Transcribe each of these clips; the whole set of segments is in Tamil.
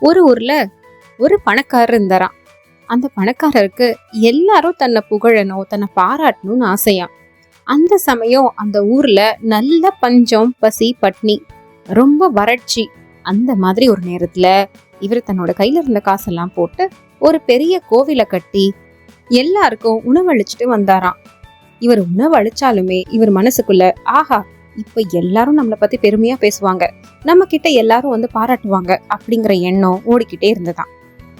ஒரு ஊர்ல ஒரு பணக்காரர் இருந்தாராம். அந்த பணக்காரருக்கு எல்லாரும் தன்னை புகழணும் தன்னை பாராட்டணும்னு ஆசையாம். அந்த சமயம் அந்த ஊர்ல நல்ல பஞ்சம் பசி பட்னி ரொம்ப வறட்சி அந்த மாதிரி ஒரு நேரத்துல இவர் தன்னோட கையில இருந்த காசெல்லாம் போட்டு ஒரு பெரிய கோவிலை கட்டி எல்லாருக்கும் உணவளிச்சுட்டு வந்தாராம். இவர் உணவளிச்சாலுமே இவர் மனசுக்குள்ள ஆஹா இப்போ எல்லாரும் நம்மளை பற்றி பெருமையாக பேசுவாங்க. நம்ம கிட்ட எல்லாரும் வந்து பாராட்டுவாங்க அப்படிங்கிற எண்ணம் ஓடிக்கிட்டே இருந்ததான்.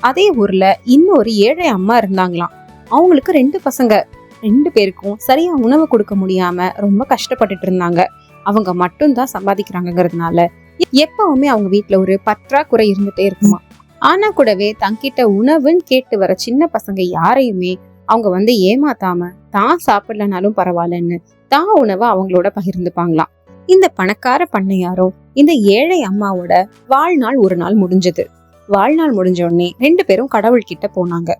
அதே ஊரில் இன்னொரு ஏழை அம்மா இருந்தாங்களாம். அவங்களுக்கு ரெண்டு பசங்க. ரெண்டு பேருக்கும் சரியா உணவு கொடுக்க முடியாம ரொம்ப கஷ்டப்பட்டுட்டு இருந்தாங்க. அவங்க மட்டும்தான் சம்பாதிக்கிறாங்கிறதுனால எப்பவுமே அவங்க வீட்டில் ஒரு பற்றாக்குறை இருந்துட்டே இருக்குமா ஆனா கூடவே தங்கிட்ட உணவுன்னு கேட்டு வர சின்ன பசங்க யாரையுமே அவங்க வந்து ஏமாத்தாம தான் சாப்பிடலனாலும் பரவாயில்லன்னு தான் உணவை அவங்களோட பகிர்ந்துப்பாங்களாம். இந்த பணக்கார பண்ணையாரும் இந்த ஏழை அம்மாவோட வாழ்நாள் ஒரு நாள் முடிஞ்சது. வாழ்நாள் முடிஞ்ச உடனே ரெண்டு பேரும் கடவுள் கிட்ட போனாங்க.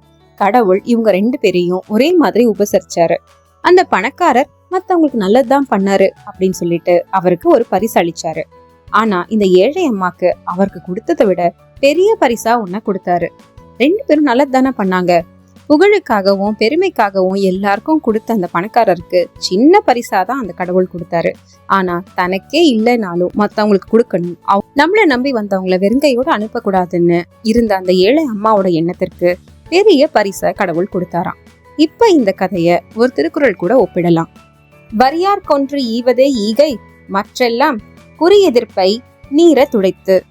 கடவுள் இவங்க ரெண்டு பேரையும் ஒரே மாதிரி உபசரிச்சாரு. அந்த பணக்காரர் மத்தவங்களுக்கு நல்லதுதான் பண்ணாரு அப்படின்னு சொல்லிட்டு அவருக்கு ஒரு பரிசு அளிச்சாரு. ஆனா இந்த ஏழை அம்மாக்கு அவருக்கு கொடுத்ததை விட பெரிய பரிசா ஒன்ன கொடுத்தாரு. ரெண்டு பேரும் நல்லது தானே பண்ணாங்க. புகழுக்காகவும் பெருமைக்காகவும் எல்லாருக்கும் கொடுத்த அந்த பணக்காரருக்கு சின்ன பரிசா தான் அந்த கடவுள் கொடுத்தாரு. ஆனா தனக்கே இல்லைனாலும் மத்தவங்களுக்கு கொடுக்கணும். அவ- நம்மள நம்பி வந்தவங்கள வெறுங்கையோட அனுப்பக்கூடாதுன்னு இருந்த அந்த ஏழை அம்மாவோட எண்ணத்திற்கு பெரிய பரிசை கடவுள் கொடுத்தாராம். இப்ப இந்த கதைய ஒரு திருக்குறள் கூட ஒப்பிடலாம். வரியார் கொன்று ஈவதே ஈகை மற்றெல்லாம் குறி எதிர்ப்பை நீர துடைத்து.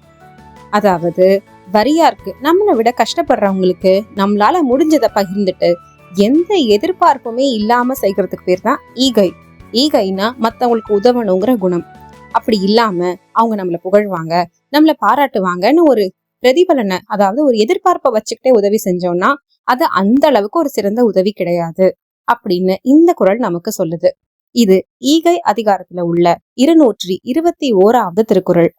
அதாவது வரியாருக்கு நம்மளை விட கஷ்டப்படுறவங்களுக்கு நம்மளால முடிஞ்சதை பகிர்ந்துட்டு எந்த எதிர்பார்ப்புமே இல்லாம செய்கிறதுக்கு பேர் தான் ஈகை. ஈகைனா மத்தவங்களுக்கு உதவணுங்கிற குணம். அப்படி இல்லாம அவங்க நம்மள புகழ்வாங்க நம்மளை பாராட்டுவாங்கன்னு ஒரு பிரதிபலனை அதாவது ஒரு எதிர்பார்ப்பை வச்சுக்கிட்டே உதவி செஞ்சோம்னா அது அந்த அளவுக்கு ஒரு சிறந்த உதவி கிடையாது அப்படின்னு இந்த குறள் நமக்கு சொல்லுது. இது ஈகை அதிகாரத்துல உள்ள இருநூற்றி இருபத்தி ஓராவது திருக்குறள்.